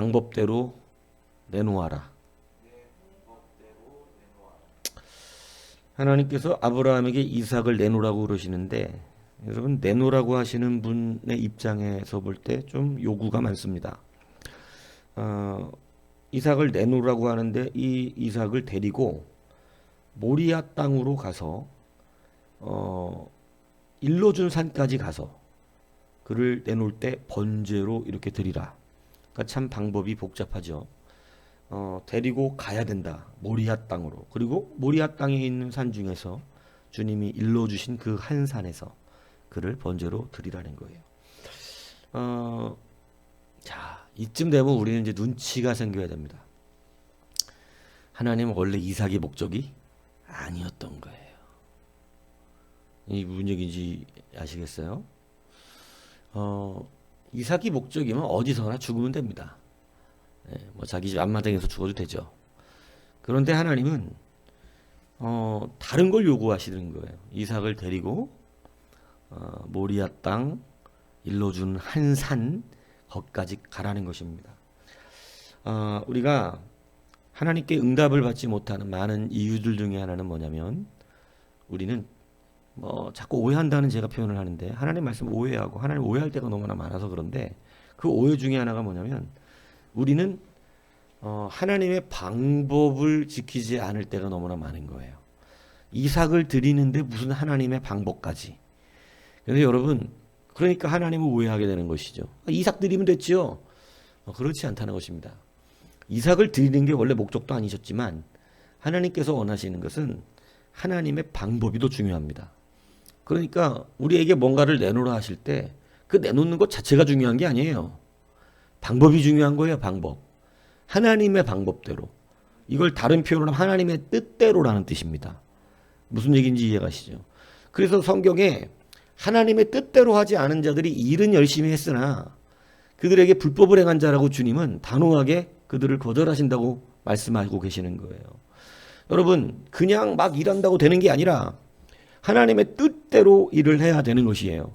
내 방법대로 내놓아라. 하나님께서 아브라함에게 이삭을 내놓으라고 그러시는데 여러분 내놓으라고 하시는 분의 입장에서 볼 때 좀 요구가 많습니다. 어, 이삭을 내놓으라고 하는데 이 이삭을 데리고 모리아 땅으로 가서 어, 일러준 산까지 가서 그를 내놓을 때 번제로 이렇게 드리라. 그러니까 참 방법이 복잡하죠. 어, 데리고 가야 된다. 모리아 땅으로. 그리고 모리아 땅에 있는 산 중에서 주님이 일러 주신 그 한 산에서 그를 번제로 드리라는 거예요. 어, 자, 이쯤 되면 우리는 이제 눈치가 생겨야 됩니다. 하나님은 원래 이삭의 목적이 아니었던 거예요. 이 무슨 얘기인지 아시겠어요? 어, 이삭이 목적이면 어디서나 죽으면 됩니다. 예, 뭐 자기 집 앞마당에서 죽어도 되죠. 그런데 하나님은 어, 다른 걸 요구하시는 거예요. 이삭을 데리고 어, 모리아 땅 일러준 한산 거기까지 가라는 것입니다. 어, 우리가 하나님께 응답을 받지 못하는 많은 이유들 중에 하나는 뭐냐면 우리는 뭐 자꾸 오해한다는 제가 표현을 하는데 하나님 말씀 오해하고 하나님 오해할 때가 너무나 많아서 그런데 그 오해 중에 하나가 뭐냐면 우리는 어, 하나님의 방법을 지키지 않을 때가 너무나 많은 거예요. 이삭을 드리는데 무슨 하나님의 방법까지. 그래서 여러분 그러니까 하나님을 오해하게 되는 것이죠. 아, 이삭 드리면 됐지요. 어, 그렇지 않다는 것입니다. 이삭을 드리는 게 원래 목적도 아니셨지만 하나님께서 원하시는 것은 하나님의 방법이 더 중요합니다. 그러니까 우리에게 뭔가를 내놓으라 하실 때 그 내놓는 것 자체가 중요한 게 아니에요. 방법이 중요한 거예요, 방법. 하나님의 방법대로. 이걸 다른 표현으로 하면 하나님의 뜻대로라는 뜻입니다. 무슨 얘기인지 이해가시죠? 그래서 성경에 하나님의 뜻대로 하지 않은 자들이 일은 열심히 했으나 그들에게 불법을 행한 자라고 주님은 단호하게 그들을 거절하신다고 말씀하고 계시는 거예요. 여러분, 그냥 막 일한다고 되는 게 아니라 하나님의 뜻대로 일을 해야 되는 것이에요.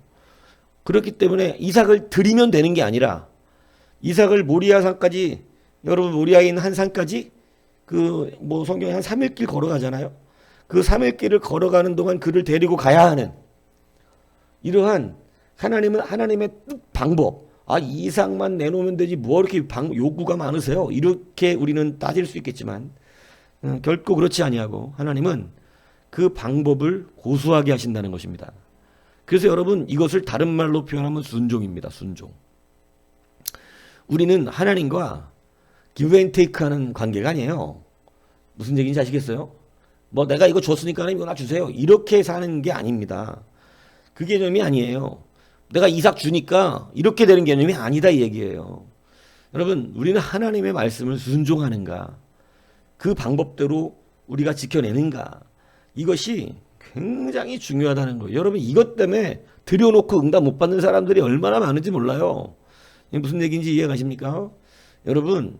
그렇기 때문에 이삭을 드리면 되는 게 아니라 이삭을 모리아산까지 여러분 모리아에 있는 한 산까지 그 뭐 성경에 한 3일 길 걸어가잖아요. 그 3일 길을 걸어가는 동안 그를 데리고 가야 하는 이러한 하나님은 하나님의 뜻 방법 아 이삭만 내놓으면 되지 뭐 이렇게 방, 요구가 많으세요? 이렇게 우리는 따질 수 있겠지만 음, 결코 그렇지 아니하고 하나님은 그 방법을 고수하게 하신다는 것입니다. 그래서 여러분 이것을 다른 말로 표현하면 순종입니다. 순종. 우리는 하나님과 기브앤테이크 하는 관계가 아니에요. 무슨 얘기인지 아시겠어요? 뭐 내가 이거 줬으니까 하나님 이거 나 주세요. 이렇게 사는 게 아닙니다. 그 개념이 아니에요. 내가 이삭 주니까 이렇게 되는 개념이 아니다 이 얘기예요. 여러분 우리는 하나님의 말씀을 순종하는가 그 방법대로 우리가 지켜내는가 이것이 굉장히 중요하다는 거예요. 여러분 이것 때문에 들여놓고 응답 못 받는 사람들이 얼마나 많은지 몰라요. 무슨 얘기인지 이해가십니까? 여러분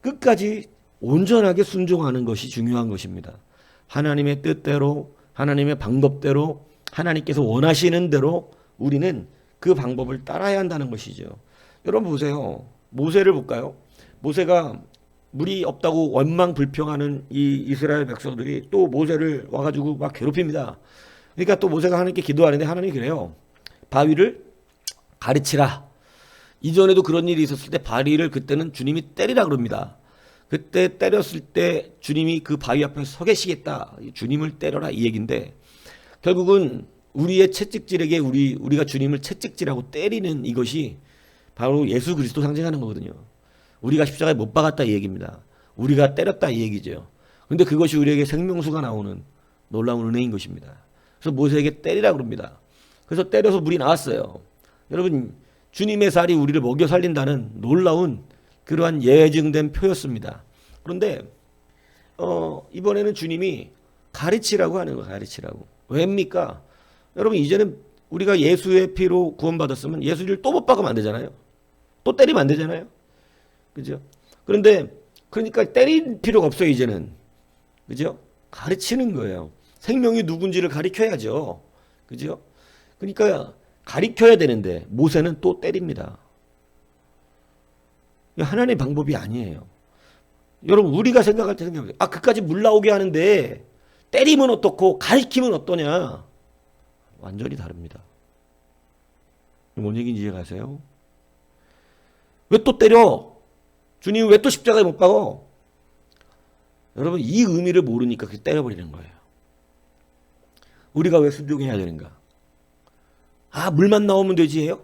끝까지 온전하게 순종하는 것이 중요한 것입니다. 하나님의 뜻대로 하나님의 방법대로 하나님께서 원하시는 대로 우리는 그 방법을 따라야 한다는 것이죠. 여러분 보세요. 모세를 볼까요? 모세가 물이 없다고 원망 불평하는 이 이스라엘 백성들이 또 모세를 와가지고 막 괴롭힙니다. 그러니까 또 모세가 하나님께 기도하는데 하나님이 그래요. 바위를 가르치라. 이전에도 그런 일이 있었을 때 바위를 그때는 주님이 때리라 그럽니다. 그때 때렸을 때 주님이 그 바위 앞에 서 계시겠다. 주님을 때려라 이 얘기인데 결국은 우리의 채찍질에게 우리 우리가 주님을 채찍질하고 때리는 이것이 바로 예수 그리스도 상징하는 거거든요. 우리가 십자가에 못 박았다 이 얘기입니다. 우리가 때렸다 이 얘기죠. 근데 그것이 우리에게 생명수가 나오는 놀라운 은혜인 것입니다. 그래서 모세에게 때리라 그럽니다. 그래서 때려서 물이 나왔어요. 여러분 주님의 살이 우리를 먹여 살린다는 놀라운 그러한 예증된 표였습니다. 그런데 어, 이번에는 주님이 가르치라고 하는 거예요. 가르치라고. 왜입니까? 여러분 이제는 우리가 예수의 피로 구원받았으면 예수를 또 못 박으면 안 되잖아요. 또 때리면 안 되잖아요. 그죠? 그런데 그러니까 때릴 필요가 없어요 이제는. 그죠? 가르치는 거예요. 생명이 누군지를 가르쳐야죠. 그죠? 그러니까 가르쳐야 되는데 모세는 또 때립니다. 하나님의 방법이 아니에요. 여러분 우리가 생각할 때 생각해요. 아 그까지 물 나오게 하는데 때리면 어떻고 가리키면 어떠냐. 완전히 다릅니다. 뭔 얘기인지 이해가세요? 왜 또 때려? 주님 왜 또 십자가에 못 박어? 여러분 이 의미를 모르니까 그렇게 때려버리는 거예요. 우리가 왜 순종해야 되는가? 아 물만 나오면 되지예요?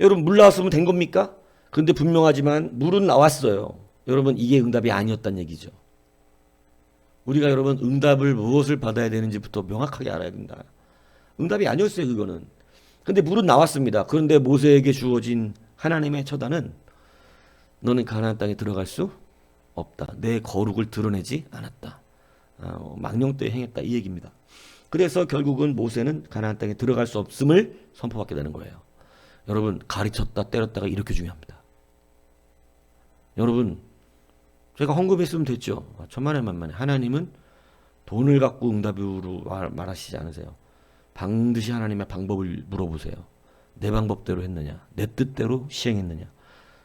여러분 물 나왔으면 된 겁니까? 그런데 분명하지만 물은 나왔어요. 여러분 이게 응답이 아니었단 얘기죠. 우리가 여러분 응답을 무엇을 받아야 되는지부터 명확하게 알아야 된다. 응답이 아니었어요 그거는. 근데 물은 나왔습니다. 그런데 모세에게 주어진 하나님의 처단은 너는 가나안 땅에 들어갈 수 없다. 내 거룩을 드러내지 않았다. 아, 어, 망령되이 행했다 이 얘기입니다. 그래서 결국은 모세는 가나안 땅에 들어갈 수 없음을 선포받게 되는 거예요. 여러분 가르쳤다 때렸다가 이렇게 중요합니다. 여러분 제가 헌금했으면 됐죠. 아, 천만에 만만에 하나님은 돈을 갖고 응답으로 말, 말하시지 않으세요. 반드시 하나님의 방법을 물어보세요. 내 방법대로 했느냐, 내 뜻대로 시행했느냐.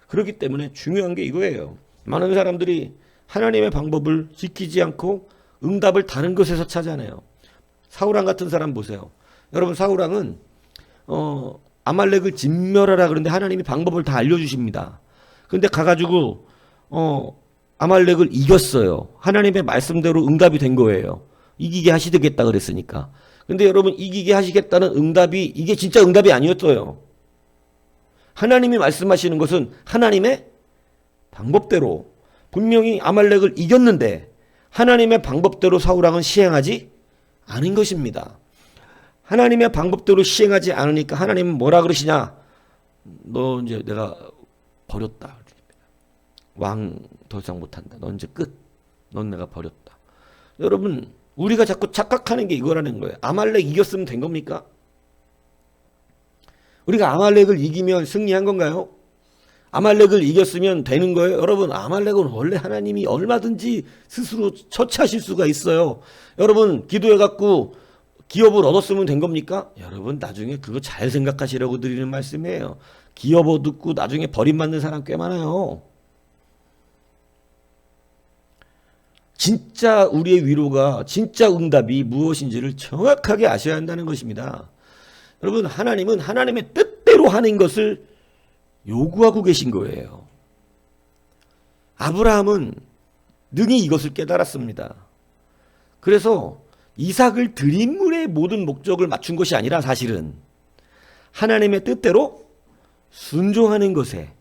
그렇기 때문에 중요한 게 이거예요. 많은 사람들이 하나님의 방법을 지키지 않고 응답을 다른 것에서 찾아내요. 사우랑 같은 사람 보세요. 여러분 사우랑은 어, 아말렉을 진멸하라 그런데 하나님이 방법을 다 알려주십니다. 근데 가가지고 어, 아말렉을 이겼어요. 하나님의 말씀대로 응답이 된 거예요. 이기게 하시겠다 그랬으니까. 근데 여러분 이기게 하시겠다는 응답이 이게 진짜 응답이 아니었어요. 하나님이 말씀하시는 것은 하나님의 방법대로 분명히 아말렉을 이겼는데 하나님의 방법대로 사우랑은 시행하지 않은 것입니다. 하나님의 방법대로 시행하지 않으니까 하나님은 뭐라 그러시냐? 너 이제 내가 버렸다. 왕 더 이상 못한다. 넌 이제 끝. 넌 내가 버렸다. 여러분 우리가 자꾸 착각하는 게 이거라는 거예요. 아말렉 이겼으면 된 겁니까? 우리가 아말렉을 이기면 승리한 건가요? 아말렉을 이겼으면 되는 거예요. 여러분, 아말렉은 원래 하나님이 얼마든지 스스로 처치하실 수가 있어요. 여러분, 기도해갖고 기업을 얻었으면 된 겁니까? 여러분, 나중에 그거 잘 생각하시라고 드리는 말씀이에요. 기업 얻고 나중에 버림받는 사람 꽤 많아요. 진짜 우리의 위로가, 진짜 응답이 무엇인지를 정확하게 아셔야 한다는 것입니다. 여러분, 하나님은 하나님의 뜻대로 하는 것을 요구하고 계신 거예요. 아브라함은 능히 이것을 깨달았습니다. 그래서 이삭을 드림물의 모든 목적을 맞춘 것이 아니라 사실은 하나님의 뜻대로 순종하는 것에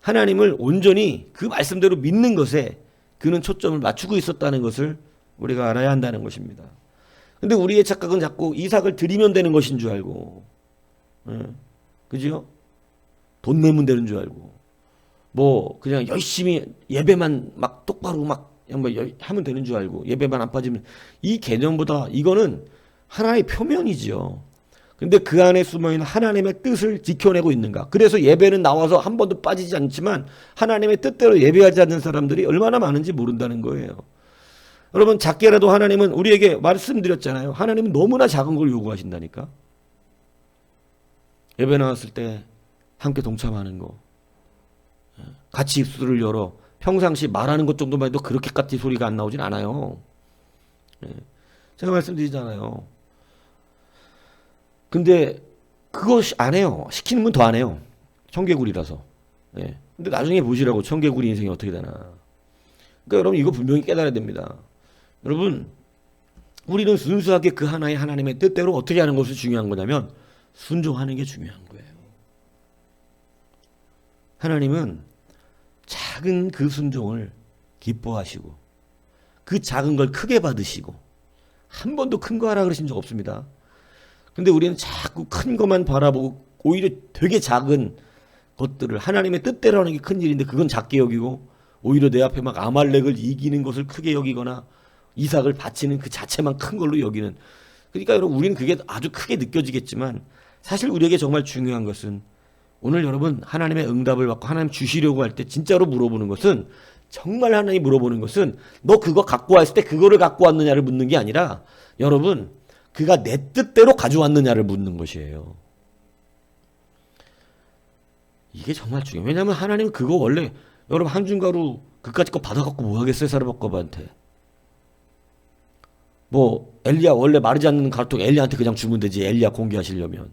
하나님을 온전히 그 말씀대로 믿는 것에 그는 초점을 맞추고 있었다는 것을 우리가 알아야 한다는 것입니다. 근데 우리의 착각은 자꾸 이삭을 드리면 되는 것인 줄 알고, 예. 그죠? 돈 내면 되는 줄 알고, 뭐 그냥 열심히 예배만 막 똑바로 막뭐 하면 되는 줄 알고 예배만 안 빠지면 이 개념보다 이거는 하나의 표면이지요. 근데 그 안에 숨어 있는 하나님의 뜻을 지켜내고 있는가? 그래서 예배는 나와서 한 번도 빠지지 않지만 하나님의 뜻대로 예배하지 않는 사람들이 얼마나 많은지 모른다는 거예요. 여러분 작게라도 하나님은 우리에게 말씀드렸잖아요. 하나님은 너무나 작은 걸 요구하신다니까. 예배 나왔을 때 함께 동참하는 거. 같이 입술을 열어 평상시 말하는 것 정도만 해도 그렇게까지 소리가 안 나오진 않아요. 예. 제가 말씀드리잖아요. 근데 그거 안 해요. 시키는 분더안 해요. 청개구리라서. 예. 근데 나중에 보시라고 청개구리 인생이 어떻게 되나. 그러니까 여러분 이거 분명히 깨달아야 됩니다. 여러분 우리는 순수하게 그 하나의 하나님의 뜻대로 어떻게 하는 것이 중요한 거냐면 순종하는 게 중요한 거예요. 하나님은 작은 그 순종을 기뻐하시고 그 작은 걸 크게 받으시고 한 번도 큰 거 하라 그러신 적 없습니다. 근데 우리는 자꾸 큰 것만 바라보고 오히려 되게 작은 것들을 하나님의 뜻대로 하는 게 큰 일인데 그건 작게 여기고 오히려 내 앞에 막 아말렉을 이기는 것을 크게 여기거나 이삭을 바치는 그 자체만 큰 걸로 여기는 그러니까 여러분 우리는 그게 아주 크게 느껴지겠지만 사실 우리에게 정말 중요한 것은 오늘 여러분 하나님의 응답을 받고 하나님 주시려고 할 때 진짜로 물어보는 것은 정말 하나님 물어보는 것은 너 그거 갖고 왔을 때 그거를 갖고 왔느냐를 묻는 게 아니라 여러분 그가 내 뜻대로 가져왔느냐를 묻는 것이에요. 이게 정말 중요해요. 왜냐하면 하나님은 그거 원래 여러분 한중가루 그까짓 거 받아갖고 뭐 하겠어요 사르밧겁한테. 뭐 엘리야 원래 마르지 않는 가루통 엘리야한테 그냥 주면 되지 엘리야 공개하시려면.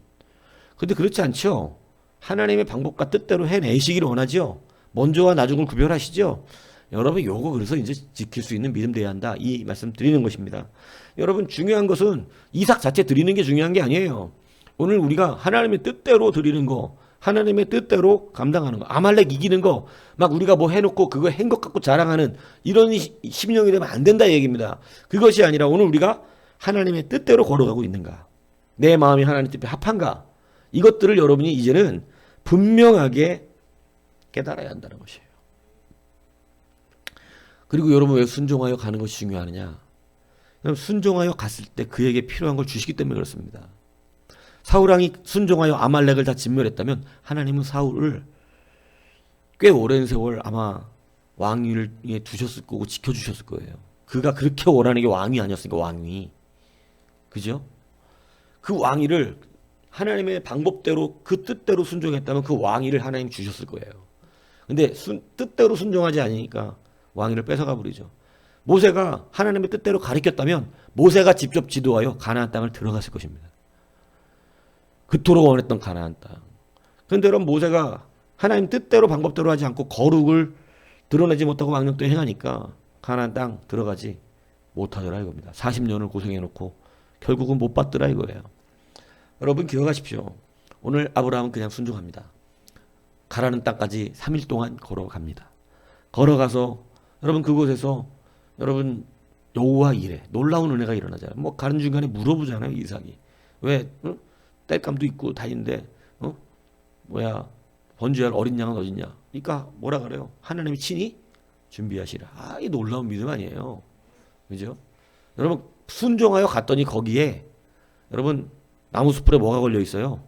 근데 그렇지 않죠. 하나님의 방법과 뜻대로 해내시기를 원하죠. 먼저와 나중을 구별하시죠. 여러분 요거 그래서 이제 지킬 수 있는 믿음 돼야 한다. 이 말씀 드리는 것입니다. 여러분 중요한 것은 이삭 자체 드리는 게 중요한 게 아니에요. 오늘 우리가 하나님의 뜻대로 드리는 거, 하나님의 뜻대로 감당하는 거, 아말렉 이기는 거, 막 우리가 뭐 해놓고 그거 한 것 갖고 자랑하는 이런 시- 심령이 되면 안 된다 이 얘기입니다. 그것이 아니라 오늘 우리가 하나님의 뜻대로 걸어가고 있는가, 내 마음이 하나님 뜻에 합한가, 이것들을 여러분이 이제는 분명하게 깨달아야 한다는 것이에요. 그리고 여러분 왜 순종하여 가는 것이 중요하느냐? 순종하여 갔을 때 그에게 필요한 걸 주시기 때문에 그렇습니다. 사울 왕이 순종하여 아말렉을 다 진멸했다면 하나님은 사울을 꽤 오랜 세월 아마 왕위에 두셨을 거고 지켜주셨을 거예요. 그가 그렇게 원하는 게 왕위 아니었으니까 왕위. 그죠? 그 왕위를 하나님의 방법대로 그 뜻대로 순종했다면 그 왕위를 하나님 주셨을 거예요. 근데 순, 뜻대로 순종하지 않으니까 왕위를 뺏어가 버리죠. 모세가 하나님의 뜻대로 가리켰다면 모세가 직접 지도하여 가나안 땅을 들어갔을 것입니다. 그토록 원했던 가나안 땅. 그런데 여러분 모세가 하나님 뜻대로 방법대로 하지 않고 거룩을 드러내지 못하고 왕력도 행하니까 가나안 땅 들어가지 못하더라 이겁니다. 40년을 고생해 놓고 결국은 못 받더라 이거예요. 여러분 기억하십시오. 오늘 아브라함은 그냥 순종합니다. 가라는 땅까지 3일 동안 걸어갑니다. 걸어가서 여러분 그곳에서 여러분 여호와 이래 놀라운 은혜가 일어나잖아요. 뭐 가는 중간에 물어보잖아요 이삭이 왜 어? 땔감도 있고 다 있는데 어 뭐야 번주할 어린 양은 어딨냐? 그러니까 뭐라 그래요? 하나님이 친히 준비하시라. 아, 이 놀라운 믿음 아니에요. 그죠? 여러분 순종하여 갔더니 거기에 여러분 나무 숲에 뭐가 걸려 있어요?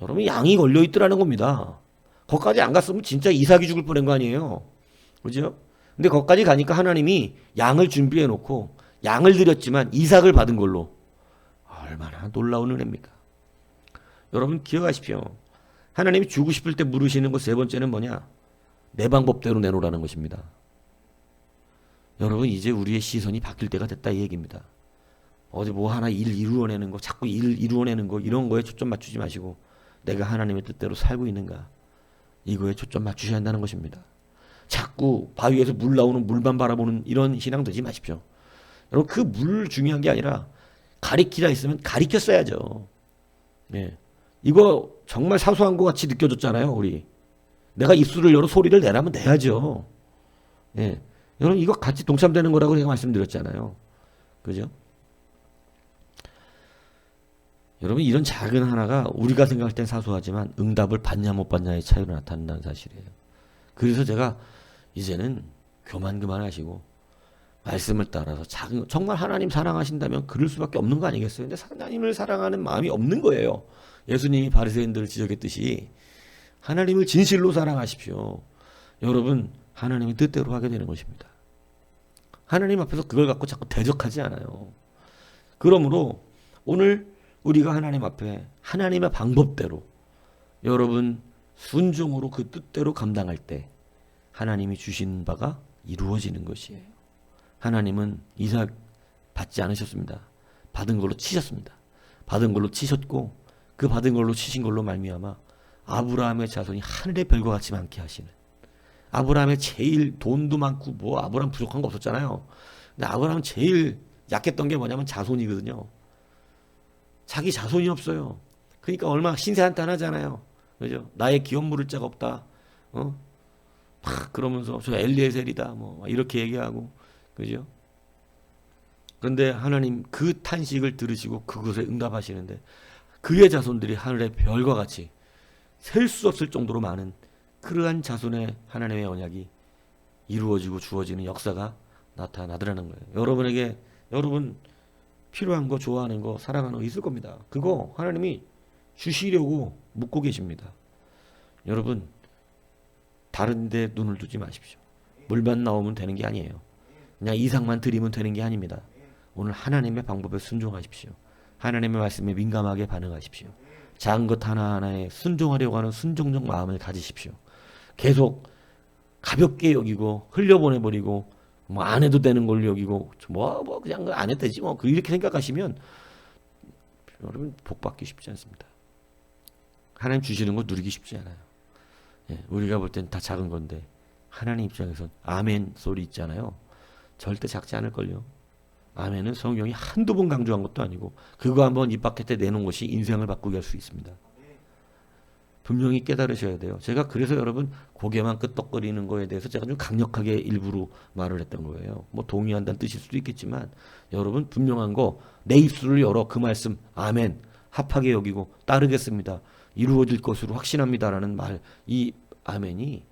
여러분 양이 걸려 있더라는 겁니다. 거기까지 안 갔으면 진짜 이삭이 죽을 뻔한 거 아니에요. 그죠? 근데 거기까지 가니까 하나님이 양을 준비해 놓고 양을 드렸지만 이삭을 받은 걸로 얼마나 놀라운 은혜입니까? 여러분 기억하십시오. 하나님이 주고 싶을 때 물으시는 것 세 번째는 뭐냐? 내 방법대로 내놓으라는 것입니다. 여러분 이제 우리의 시선이 바뀔 때가 됐다 이 얘기입니다. 어디 뭐 하나 일 이루어내는 거, 자꾸 일 이루어내는 거 이런 거에 초점 맞추지 마시고 내가 하나님의 뜻대로 살고 있는가 이거에 초점 맞추셔야 한다는 것입니다. 자꾸 바위에서 물 나오는 물만 바라보는 이런 신앙 되지 마십시오. 여러분 그 물 중요한 게 아니라 가리키라 했으면 가리켰어야죠. 예. 이거 정말 사소한 것 같이 느껴졌잖아요, 우리. 내가 입술을 열어 소리를 내라면 내야죠. 예. 여러분 이거 같이 동참되는 거라고 제가 말씀드렸잖아요. 그죠? 여러분 이런 작은 하나가 우리가 생각할 땐 사소하지만 응답을 받냐 못 받냐의 차이로 나타난다는 사실이에요. 그래서 제가 이제는 교만 그만하시고 말씀을 따라서 작은 정말 하나님 사랑하신다면 그럴 수밖에 없는 거 아니겠어요? 근데 하나님을 사랑하는 마음이 없는 거예요. 예수님이 바리새인들을 지적했듯이 하나님을 진실로 사랑하십시오. 여러분 하나님의 뜻대로 하게 되는 것입니다. 하나님 앞에서 그걸 갖고 자꾸 대적하지 않아요. 그러므로 오늘 우리가 하나님 앞에 하나님의 방법대로 여러분 순종으로 그 뜻대로 감당할 때 하나님이 주신 바가 이루어지는 것이에요. 하나님은 이삭 받지 않으셨습니다. 받은 걸로 치셨습니다. 받은 걸로 치셨고 그 받은 걸로 치신 걸로 말미암아 아브라함의 자손이 하늘의 별과 같이 많게 하시는 아브라함의 제일 돈도 많고 뭐 아브라함 부족한 거 없었잖아요. 근데 아브라함 제일 약했던 게 뭐냐면 자손이거든요. 자기 자손이 없어요. 그러니까 얼마나 신세한탄하잖아요. 그죠? 나의 기업 물을 자가 없다. 어? 막 그러면서 저 엘리에셀이다. 뭐 이렇게 얘기하고 그죠? 그런데 하나님 그 탄식을 들으시고 그것에 응답하시는데 그의 자손들이 하늘의 별과 같이 셀 수 없을 정도로 많은 그러한 자손의 하나님의 언약이 이루어지고 주어지는 역사가 나타나더라는 거예요. 여러분에게 여러분 필요한 거 좋아하는 거 사랑하는 거 있을 겁니다. 그거 하나님이 주시려고 묻고 계십니다. 여러분 다른 데 눈을 두지 마십시오. 물만 나오면 되는 게 아니에요. 그냥 이상만 드리면 되는 게 아닙니다. 오늘 하나님의 방법에 순종하십시오. 하나님의 말씀에 민감하게 반응하십시오. 작은 것 하나하나에 순종하려고 하는 순종적 마음을 가지십시오. 계속 가볍게 여기고 흘려보내버리고 뭐 안 해도 되는 걸 여기고 뭐뭐 그냥 안 해도 되지 뭐 이렇게 생각하시면 여러분 복 받기 쉽지 않습니다. 하나님 주시는 거 누리기 쉽지 않아요. 예, 우리가 볼 땐 다 작은 건데 하나님 입장에선 아멘 소리 있잖아요. 절대 작지 않을걸요. 아멘은 성경이 한두 번 강조한 것도 아니고 그거 한번 입 밖에 내놓은 것이 인생을 바꾸게 할 수 있습니다. 분명히 깨달으셔야 돼요. 제가 그래서 여러분 고개만 끄덕거리는 거에 대해서 제가 좀 강력하게 일부러 말을 했던 거예요. 뭐 동의한다는 뜻일 수도 있겠지만 여러분 분명한 거 내 입술을 열어 그 말씀 아멘 합하게 여기고 따르겠습니다. 이루어질 것으로 확신합니다라는 말 이 아멘이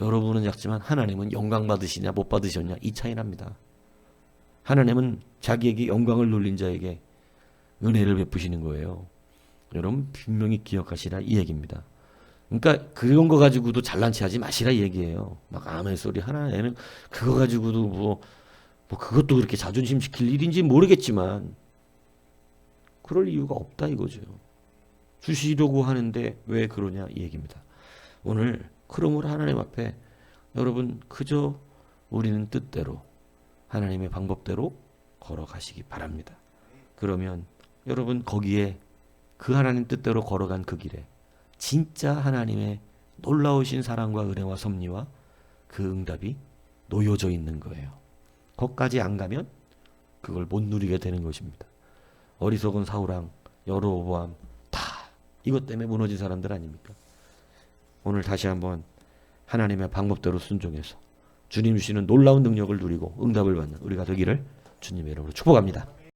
여러분은 작지만 하나님은 영광 받으시냐 못 받으셨냐 이 차이 납니다. 하나님은 자기에게 영광을 돌린 자에게 은혜를 베푸시는 거예요. 여러분 분명히 기억하시라 이 얘기입니다. 그러니까 그런 거 가지고도 잘난 체하지 마시라 이 얘기예요. 막 아멘 소리 하나 애는 그거 가지고도 뭐, 뭐 그것도 그렇게 자존심 지킬 일인지 모르겠지만 그럴 이유가 없다 이거죠. 주시려고 하는데 왜 그러냐 이 얘기입니다. 오늘 그러므로 하나님 앞에 여러분 그저 우리는 뜻대로 하나님의 방법대로 걸어가시기 바랍니다. 그러면 여러분 거기에 그 하나님 뜻대로 걸어간 그 길에 진짜 하나님의 놀라우신 사랑과 은혜와 섭리와 그 응답이 놓여져 있는 거예요. 거기까지 안 가면 그걸 못 누리게 되는 것입니다. 어리석은 사우랑 여로보암 다 이것 때문에 무너진 사람들 아닙니까? 오늘 다시 한번 하나님의 방법대로 순종해서 주님 주시는 놀라운 능력을 누리고 응답을 받는 우리가 되기를 주님의 이름으로 축복합니다.